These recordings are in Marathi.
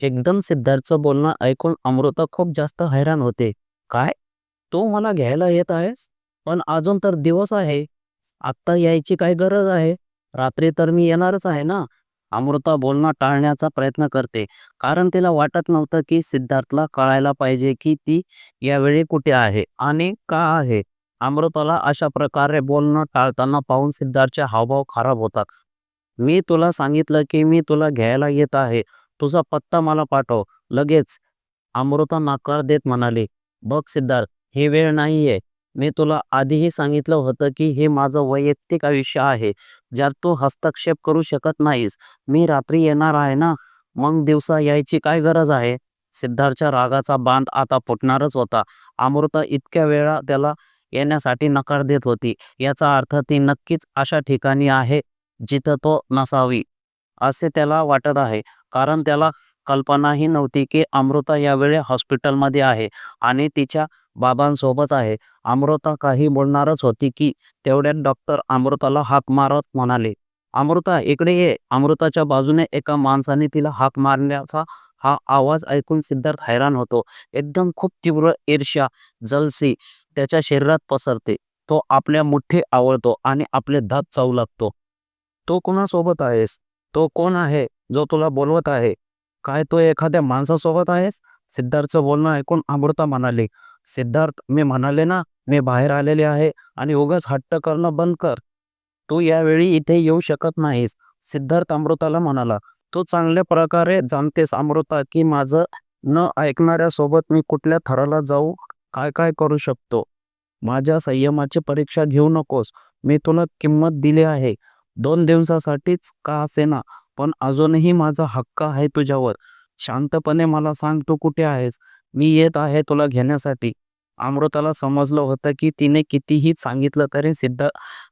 एकदम सिद्धार्थचं बोलणं ऐकून अमृता खूप जास्त हैराण होते. "काय? तू मला घ्यायला येत आहेस? पण अजून तर दिवस आहे. आत्ता यायची काय गरज आहे? रात्री तर मी येणारच आहे ना?" अमृता बोलणं टाळण्याचा प्रयत्न करते, कारण तिला वाटत नव्हतं की सिद्धार्थला कळायला पाहिजे की ती यावेळी कुठे आहे आणि का आहे. अमृताला अशा प्रकारे बोलणं टाळताना पाहून सिद्धार्थचे हावभाव खराब होतात. "मी तुला सांगितलं की मी तुला घ्यायला येत आहे. तुझा पत्ता मला पाठव, लगेच." अमृता नकार देत म्हणाली, "बघ सिद्धार्थ, ही वेळ नाहीये. मी तुला आधीही सांगितलं होतं की हे माझं वैयक्तिक आयुष्य आहे, ज्यात तू हस्तक्षेप करू शकत नाहीस. मी रात्री येणार आहे ना, मग दिवसा यायची काय गरज आहे?" सिद्धार्थच्या रागाचा बांध आता फुटणारच होता. अमृता इतक्या वेळा त्याला येण्यासाठी नकार देत होती, याचा अर्थ ती नक्कीच अशा ठिकाणी आहे जिथं तो नसावी, असे त्याला वाटत आहे. कारण त्याला कल्पनाही नव्हती की अमृता यावेळी हॉस्पिटलमध्ये आहे आणि तिच्या बाबांसोबत आहे. अमृता काही बोलणारच होती की तेवढ्यात डॉक्टर अमृताला हाक मारत म्हणाले, "अमृता, इकडे ये." अमृताच्या बाजूने एका माणसाने तिला हाक मारण्याचा हा आवाज ऐकून सिद्धार्थ हैराण होतो. एकदम खूप तीव्र ईर्ष्या, जलसी त्याच्या शरीरात पसरते. तो आपल्या मुठ्ठी आवळतो आणि आपले दात चावू लागतो. तो कोणासोबत आहेस? तो कोण आहे जो तुला बोलवत आहे? काय तू एखाद्या माणसासोबत आहेस?" सिद्धार्थचं बोलणं ऐकून अमृता म्हणाली, "सिद्धार्थ, मी म्हणाले ना, मी बाहेर आलेले आहे आणि उगाच हट्ट करणं बंद कर. तू यावेळी इथे येऊ शकत नाहीस." सिद्धार्थ अमृताला म्हणाला, "तू चांगल्या प्रकारे जाणतेस अमृता की माझं न ऐकणाऱ्यासोबत मी कुठल्या थराला जाऊ, काय काय करू शकतो. माझ्या संयमाची परीक्षा घेऊ नकोस. मी तुला किंमत दिली आहे. दोन दिवसासाठीच का असेना, पण अजूनही माझा हक्क आहे तुझ्यावर. शांतपणे मला सांग तू कुठे आहेस? मी येत आहे तुला घेण्यासाठी." अमृताला समजलं होतं की तिने कितीही सांगितलं तरी सिद्ध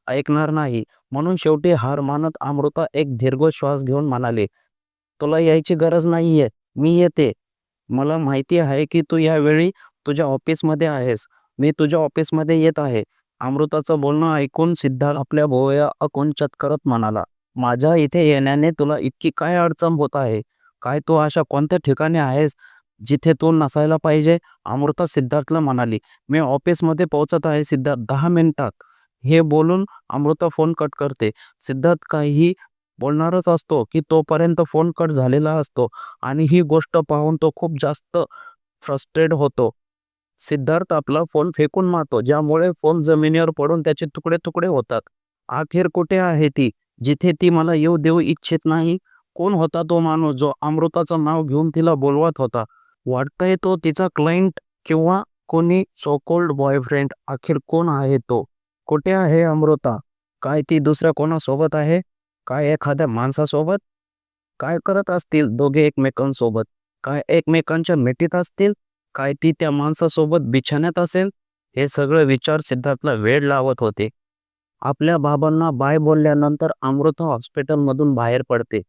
ऐकणार नाही. म्हणून शेवटी हार मानत अमृता एक दीर्घ श्वास घेऊन म्हणाले "तुला यायची गरज नाहीये. मी येते. मला माहिती आहे की तू यावेळी तुझ्या ऑफिसमध्ये आहेस. मी तुझ्या ऑफिसमध्ये येत आहे." अमृताचं बोलणं ऐकून सिद्धार्थ आपल्या भोवया अकुंचत करत म्हणाला, "माझ्या इथे येण्याने तुला इतकी काय अडचण होत आहे? काय तू अशा कोणत्या ठिकाणी आहेस जिथे तू नसायला पाहिजे?" अमृता सिद्धार्थला म्हणाली, "मी ऑफिसमध्ये पोहोचत आहे सिद्धार्थ, दहा मिनिटात." हे बोलून अमृता फोन कट करते. सिद्धार्थ काहीही बोलणारच असतो की तोपर्यंत फोन कट झालेला असतो आणि ही गोष्ट पाहून तो खूप जास्त फ्रस्ट्रेट होतो. सिद्धार्थ आपला फोन फेकून मारतो, ज्यामुळे फोन जमिनीवर पडून त्याचे तुकडे तुकडे होतात. अखेर कुठे आहे ती, जिथे ती मला येऊ देऊ इच्छित नाही? कोण होता तो माणूस जो अमृताचं नाव घेऊन तिला बोलवत होता? वाटतंय तो तिचा क्लायंट किंवा कोणी सोकोल्ड बॉयफ्रेंड. अखेर कोण आहे तो? कुठे आहे अमृता? काय ती दुसऱ्या कोणासोबत आहे? काय एखाद्या माणसासोबत? काय करत असतील दोघे एकमेकांसोबत? काय एकमेकांच्या मिठीत असतील? काय ती त्या माणसासोबत बिछाण्यात असेल? हे सगळे विचार सिद्धार्थला वेड लावत होते. आपल्या बाबांना बाय बोलल्यानंतर अमृता हॉस्पिटलमधून बाहेर पडते.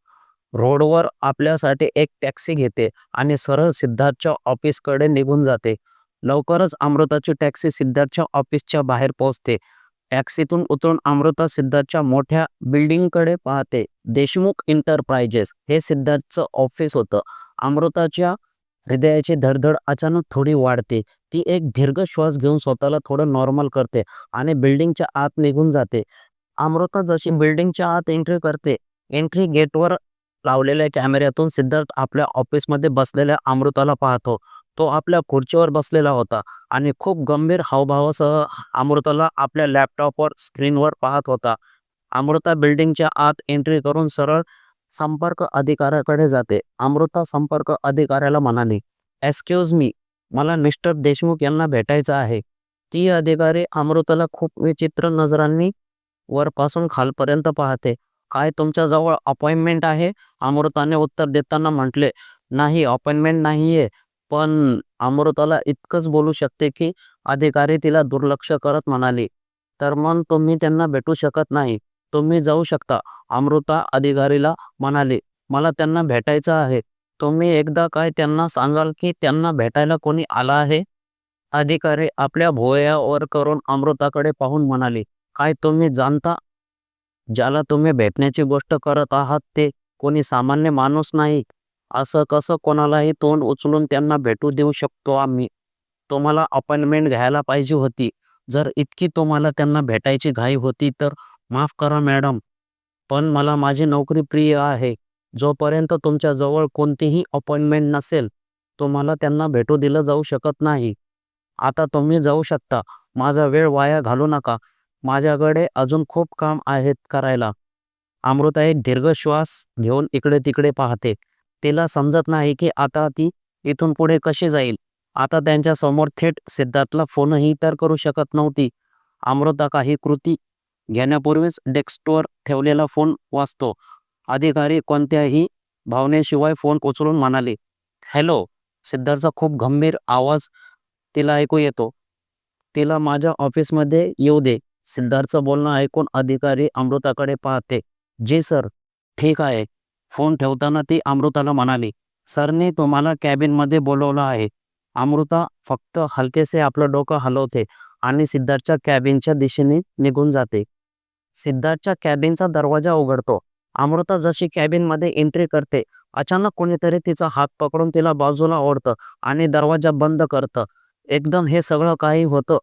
रोडवर आपल्यासाठी एक टॅक्सी घेते आणि सरळ सिद्धार्थच्या ऑफिसकडे निघून जाते. लवकरच अमृताची टॅक्सी सिद्धार्थच्या ऑफिसच्या बाहेर पोहोचते. टॅक्सीतून उतरून अमृता सिद्धार्थच्या मोठ्या बिल्डिंगकडे पाहते. देशमुख एंटरप्राइजेस हे सिद्धार्थचं ऑफिस होतं. अमृताच्या हृदयाची धडधड अचानक थोडी वाढते. ती एक दीर्घ श्वास घेऊन स्वतःला थोडं नॉर्मल करते आणि बिल्डिंगच्या आत निघून जाते. अमृता जशी बिल्डिंगच्या आत एंट्री करते, एंट्री गेटवर लावलेल्या कॅमेऱ्यातून सिद्धार्थ आपल्या ऑफिसमध्ये बसलेल्या अमृताला पाहतो. तो आपल्या खुर्चीवर बसलेला होता आणि खूप गंभीर हावभावासह अमृताला आपल्या लॅपटॉपवर स्क्रीनवर पाहत होता. अमृता बिल्डिंगच्या आत एंट्री करून सरळ संपर्क अधिकाऱ्याकडे जाते. अमृता संपर्क अधिकाऱ्याला म्हणाली, "एक्सक्यूज मी, मला मिस्टर देशमुख यांना भेटायचं आहे." ती अधिकारी अमृताला खूप विचित्र नजरांनी वरपासून खालपर्यंत पाहते. "काय तुमच्याजवळ अपॉइंटमेंट आहे?" अमृताने उत्तर देताना म्हटले, "नाही, अपॉइंटमेंट नाहीये." पण अमृताला इतकंच बोलू शकते की अधिकारी तिला दुर्लक्ष करत म्हणाली, "तर मग तुम्ही त्यांना भेटू शकत नाही. तुम्ही जाऊ शकता." अमृता अधिकारीला म्हणाले "मला त्यांना भेटायचं आहे. तुम्ही एकदा काय त्यांना सांगाल की त्यांना भेटायला कोणी आला आहे?" अधिकारी आपल्या भोयावर करून अमृताकडे पाहून म्हणाले, "काय तुम्ही जाणता? ज्याला तुम्ही भेटण्याची गोष्ट करत आहात ते कोणी सामान्य माणूस नाही. असं कसं कोणालाही तोंड उचलून त्यांना भेटू देऊ शकतो आम्ही तुम्हाला अपॉइंटमेंट घ्यायला पाहिजे होती जर इतकी तुम्हाला त्यांना भेटायची घाई होती तर माफ करा मॅडम पण मला माझी नोकरी प्रिय आहे. जोपर्यंत तुमच्या जवळ कोणतीही अपॉइंटमेंट नसेल तुम्हाला त्यांना भेटू दिलं जाऊ शकत नाही. आता तुम्ही जाऊ शकता. माझा वेळ वाया घालू नका. माझ्याकडे अजून खूप काम आहेत करायला. अमृता एक दीर्घ श्वास घेऊन इकडे तिकडे पाहते. तिला समजत नाही की आता ती इथून पुढे कशी जाईल. आता त्यांच्यासमोर थेट सिद्धार्थला फोनही तर करू शकत नव्हती. अमृता काही कृती घेण्यापूर्वीच डेस्कवर ठेवलेला फोन वाचतो. अधिकारी कोणत्याही भावनेशिवाय फोन उचलून म्हणाले हॅलो सिद्धार्थचा खूप गंभीर आवाज तिला ऐकू येतो. तिला माझ्या ऑफिसमध्ये येऊ दे. सिद्धार्थचं बोलणं ऐकून अधिकारी अमृताकडे पाहते. जी सर ठीक आहे. फोन ठेवताना ती अमृताला म्हणाली सरने तुम्हाला कॅबिनमध्ये बोलवलं आहे. अमृता फक्त हलकेसे आपलं डोकं हलवते आणि सिद्धार्थच्या कॅबिनच्या दिशेने निघून जाते. सिद्धार्थच्या कॅबिनचा दरवाजा उघडतो. अमृता जशी कॅबिनमध्ये एंट्री करते अचानक कोणीतरी तिचा हात पकडून तिला बाजूला ओढतं आणि दरवाजा बंद करतं. एकदम हे सगळं काही होतं.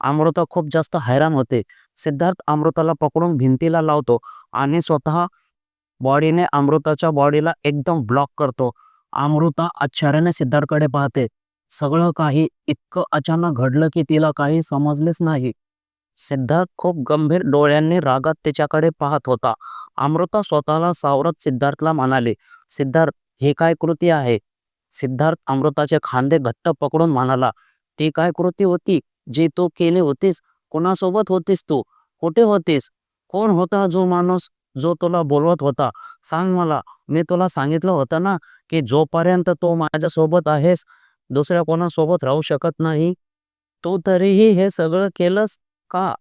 अमृता खूप जास्त हैराण होते. सिद्धार्थ अमृताला पकडून भिंतीला लावतो आणि स्वतः बॉडीने अमृताच्या बॉडीला एकदम ब्लॉक करतो. अमृता आश्चर्याने सिद्धार्थकडे पाहते. सगळं काही इतकं अचानक घडलं की तिला काही समजलेच नाही. सिद्धार्थ खूप गंभीर डोळ्यांनी रागात तिच्याकडे पाहत होता. अमृता स्वतःला सावरत सिद्धार्थला म्हणाले सिद्धार्थ हे काय कृती आहे? सिद्धार्थ अमृताचे खांदे घट्ट पकडून म्हणाला ती काय कृती होती? जी तू केली होतीस? कोणासोबत होतीस तू? कुठे होतीस? कोण होता जो माणूस जो तुला बोलवत होता? सांग मला. मी तुला सांगितलं होतं ना की जोपर्यंत तो माझ्यासोबत आहेस दुसऱ्या कोणासोबत राहू शकत नाही? तू तरीही हे सगळं केलंस? का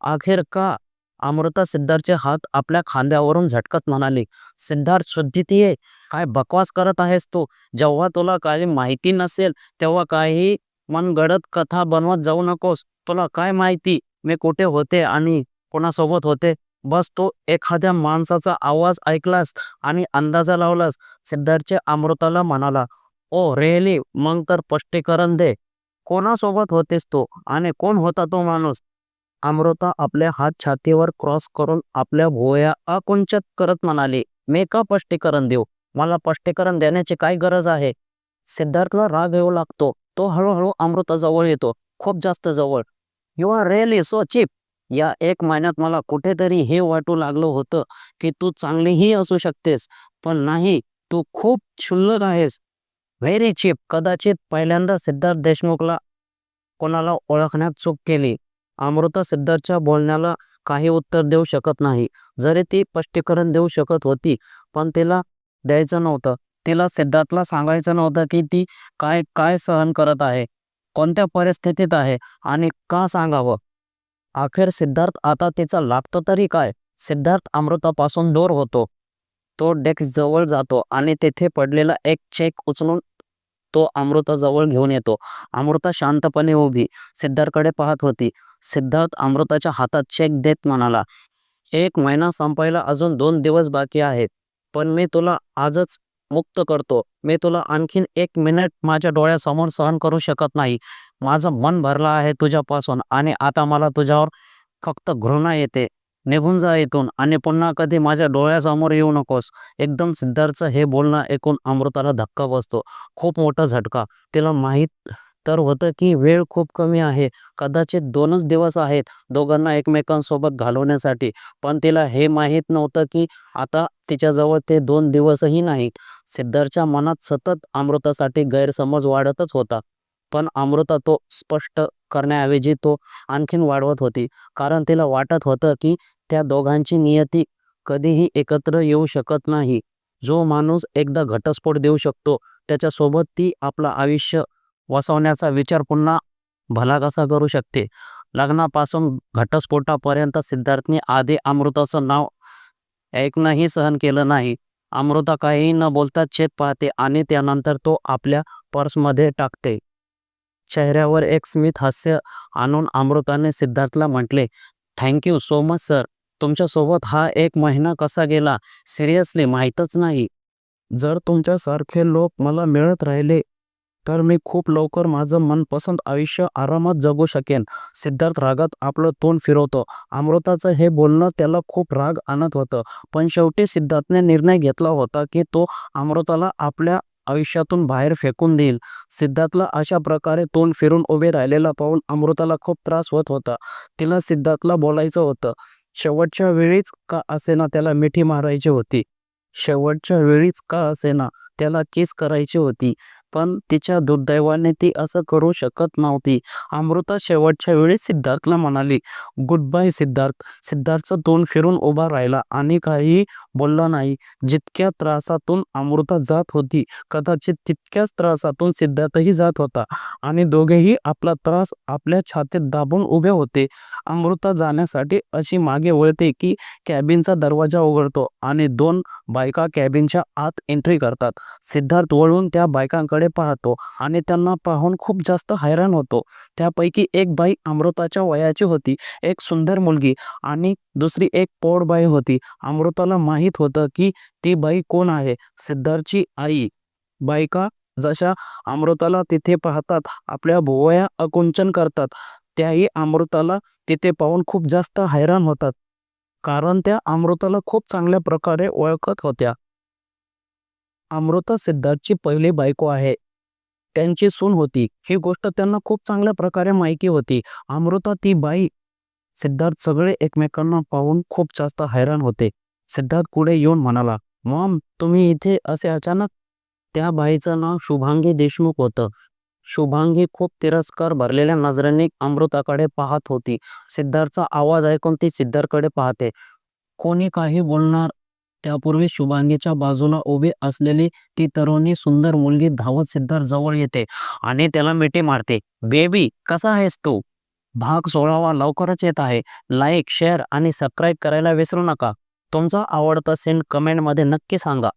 अखेर का अमृता सिद्धार्थचे हात आपल्या खांद्यावरून झटकत म्हणाली सिद्धार्थ शुद्धीतीये काय बकवास करत आहेस तू? जेव्हा तुला काही माहिती नसेल तेव्हा काही मनगडत कथा बनवत जाऊ नकोस. तुला काय माहिती? मी कुठे होते आणि कोणासोबत होते? बस तो एखाद्या माणसाचा आवाज ऐकलास आणि अंदाजा लावलास. सिद्धार्थचे अमृताला म्हणाला ओ रेली मग तर स्पष्टीकरण दे. कोणासोबत होतेस तू? आणि कोण होता तो माणूस? अमृता आपल्या हात छातीवर क्रॉस करून आपल्या भोया अकुंचत करत म्हणाली मी का स्पष्टीकरण देऊ? मला स्पष्टीकरण देण्याची काय गरज आहे? सिद्धार्थला राग येऊ लागतो. तो हळूहळू अमृताजवळ येतो. खूप जास्त जवळ. You are really so cheap या एक महिन्यात मला कुठेतरी हे वाटू लागलं होतं की तू चांगलीही असू शकतेस पण नाही तू खूप क्षुल्लक आहेस. व्हेरी चीप कदाचित पहिल्यांदा सिद्धार्थ देशमुखला कोणाला ओळखण्यात चूक केली. अमृता सिद्धार्थच्या बोलण्याला काही उत्तर देऊ शकत नाही. जरी ती स्पष्टीकरण देऊ शकत होती पण तिला द्यायचं नव्हतं. तिला सिद्धार्थला सांगायचं नव्हतं की ती काय काय सहन करत आहे कोणत्या परिस्थितीत आहे आणि का सांगावं. अखेर सिद्धार्थ आता तिचा लागतो तरी काय? सिद्धार्थ अमृतापासून दूर होतो. तो डेस्क जवळ जातो आणि तेथे पडलेला एक चेक उचलून तो अमृताजवळ घेऊन येतो. अमृता शांतपणे उभी सिद्धार्थकडे पाहत होती. सिद्धार्थ अमृताच्या हातात चेक देत म्हणाला एक महिना संपायला अजून दोन दिवस बाकी आहेत पण मी तुला आजच मुक्त करतो. मी तुला आणखीन एक मिनिट माझ्या डोळ्यासमोर सहन करू शकत नाही. माझं मन भरलं आहे तुझ्यापासून आणि आता मला तुझ्यावर फक्त घृणा येते. निघून जा इथून आणि पुन्हा कधी माझ्या डोळ्यासमोर येऊ नकोस. एकदम सिद्धार्थचं हे बोलणं ऐकून अमृताला धक्का बसतो. खूप मोठा झटका. तिला माहीत तर होतं की वेळ खूप कमी आहे. कदाचित दोनच दिवस आहेत दोघांना एकमेकांसोबत घालवण्यासाठी. पण तिला हे माहीत नव्हतं की आता तिच्याजवळ ते दोन दिवसही नाही सिद्धार्थच्या मनात सतत अमृतासाठी गैरसमज वाढतच होता. पण अमृता तो स्पष्ट करण्याऐवजी तो आणखीन वाढवत होती. कारण तिला वाटत होतं की त्या दोघांची नियती कधीही एकत्र येऊ शकत नाही. जो माणूस एकदा घटस्फोट देऊ शकतो त्याच्यासोबत ती आपलं आयुष्य वसवण्याचा विचार पुन्हा भला कसा करू शकते. लग्नापासून घटस्फोटापर्यंत सिद्धार्थने आधी अमृताचं नाव ऐकणंही सहन केलं नाही. अमृता काहीही न बोलता चेत पाहते आणि त्यानंतर तो आपल्या पर्समध्ये टाकते. चेहऱ्यावर एक स्मित हास्य आणून अमृताने सिद्धार्थला म्हटले थँक्यू सो मच सर. तुमच्यासोबत हा एक महिना कसा गेला सिरियसली माहीतच नाही. जर तुमच्यासारखे लोक मला मिळत राहिले तर मी खूप लवकर माझं मनपसंत आयुष्य आरामात जगू शकेन. सिद्धार्थ रागात आपलं तोंड फिरवतो. अमृताचं हे बोलणं त्याला खूप राग आणत होतं. पण शेवटी सिद्धार्थने निर्णय घेतला होता की तो अमृताला आपल्या आयुष्यातून बाहेर फेकून देईल. सिद्धार्थला अशा प्रकारे तोंड फिरून उभे राहिलेला पाहून अमृताला खूप त्रास होत होता. तिला सिद्धार्थला बोलायचं होतं. शेवटच्या वेळीच का असेना त्याला मिठी मारायची होती? शेवटच्या वेळीच का असेना त्याला किस करायची होती? पण तिच्या दुर्दैवाने ती असं करू शकत नव्हती. अमृता शेवटच्या वेळी सिद्धार्थला म्हणाली गुड बाय सिद्धार्थ. सिद्धार्थचं तोंड फिरून उभा राहिला आणि काही बोलला नाही. जितक्या त्रासातून अमृता जात होती कदाचित तितक्याच त्रासातून सिद्धार्थही जात होता आणि दोघेही आपला त्रास आपल्या छातीत दाबून उभे होते. अमृता जाण्यासाठी अशी मागे वळते की कॅबिनचा दरवाजा उघडतो आणि दोन बायका कॅबिनच्या आत एंट्री करतात. सिद्धार्थ वळून त्या बायकांकडे पाहतो आणि त्यांना पाहून खूप जास्त हैराण होतो. त्यापैकी एक बाई अमृताच्या वयाची होती एक सुंदर मुलगी आणि दुसरी एक पौड बाई होती. अमृताला माहीत होतं की ती बाई कोण आहे? सिद्धार्थची आई. बायका जशा अमृताला तिथे पाहतात आपल्या भुवया अकुंचन करतात त्याही अमृताला तिथे पाहून खूप जास्त हैराण होतात. कारण त्या अमृताला खूप चांगल्या प्रकारे ओळखत होत्या. अमृता सिद्धार्थची पहिली बायको आहे. त्यांची सून होती. ही गोष्ट त्यांना खूप चांगल्या प्रकारे माहिती होती. अमृता ती बाई सिद्धार्थ सगळे एकमेकांना पाहून खूप जास्त हैराण होते. सिद्धार्थ पुढे येऊन म्हणाला मॉम तुम्ही इथे असे अचानक त्या बाईचं नाव शुभांगी देशमुख होतं. शुभांगी खूप तिरस्कार भरलेल्या नजरेने अमृताकडे पाहत होती. सिद्धार्थचा आवाज ऐकून ती सिद्धार्थकडे पाहते. कोणी काही बोलणार त्यापूर्वी शुभांगीच्या बाजूला उभी असलेली ती तरुणी सुंदर मुलगी धावत सिद्धार्थ जवळ येते आणि त्याला मिठी मारते. बेबी कसा आहेस तू? भाग सोळावा लवकरच येत आहे. लाईक शेअर आणि सबस्क्राईब करायला विसरू नका. तुमचा आवडता सीन कमेंटमध्ये नक्की सांगा.